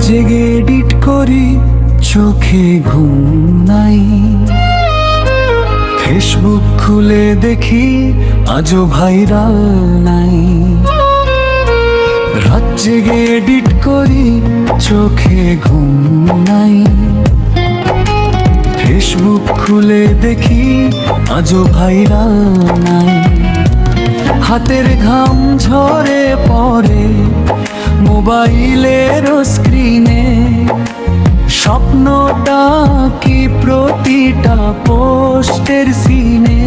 জেগে এডিট করি, চোখে ঘুম নাই। ফেসবুক খুলে দেখি, আজও ভাইরাল নাই। রাত জেগে এডিট করি, চোখে ঘুম নাই। ফেসবুক খুলে দেখি, আজও ভাইরাল নাই। হাতের ঘাম ঝরে পড়ে মোবাইলের স্ক্রিনে স্বপ্নটা কি প্রতিটা পোস্টের সিনে?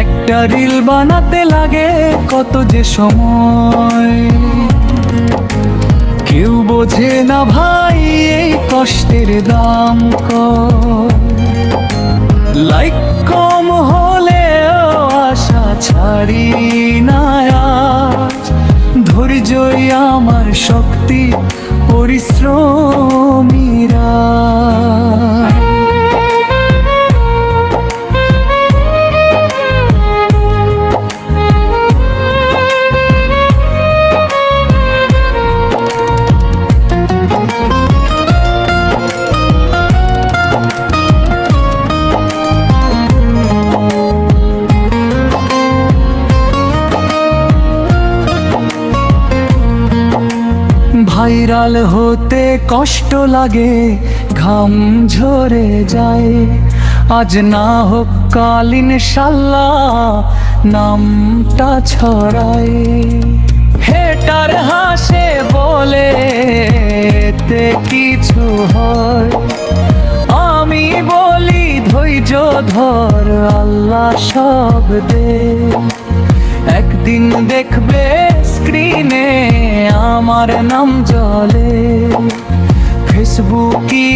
একটা রিল বানাতে লাগে কত যে সময়। কেউ বোঝে না ভাই এই কষ্টের দাম লাইক কম শক্তি পরিশ্রমীরা। ভাইরাল হতে কষ্ট লাগে, ঘাম ঝরে যায়। আজ না হোক কালীন সাল্লা নামটা ছড়ায়। হেটার হাসে বলে কিছু হয়? আমি বলি, ধৈর্য ধর, আল্লাহ সব দে। একদিন দেখবে স্ক্রিনে আমার নাম জলে ফেসবুকই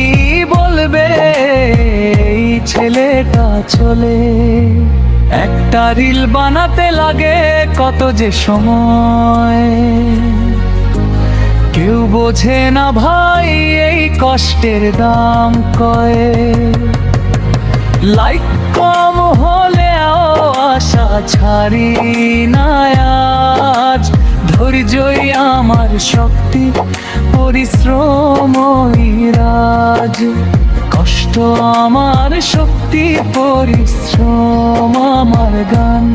বলবে? এই ছেলেটা চলে। একটা রিল বানাতে লাগে কত যে সময়। কেউ বোঝে না ভাই এই কষ্টের দাম কয়। লাইক কম হলেও আশা ছাড়ি না আজ। ধৈর্যই আমার শক্তি, পরিশ্রম রাজ কষ্ট আমার শক্তি, পরিশ্রম আমার গান।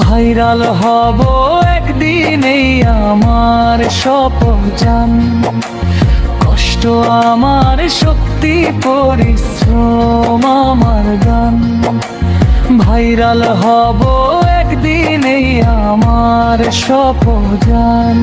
ভাইরাল হব একদিনেই আমার স্বপন জান কষ্ট আমার শক্তি, পরিশ্রম আমার গান। ভাইরাল হব একদিনেই আমার স্বপন জান।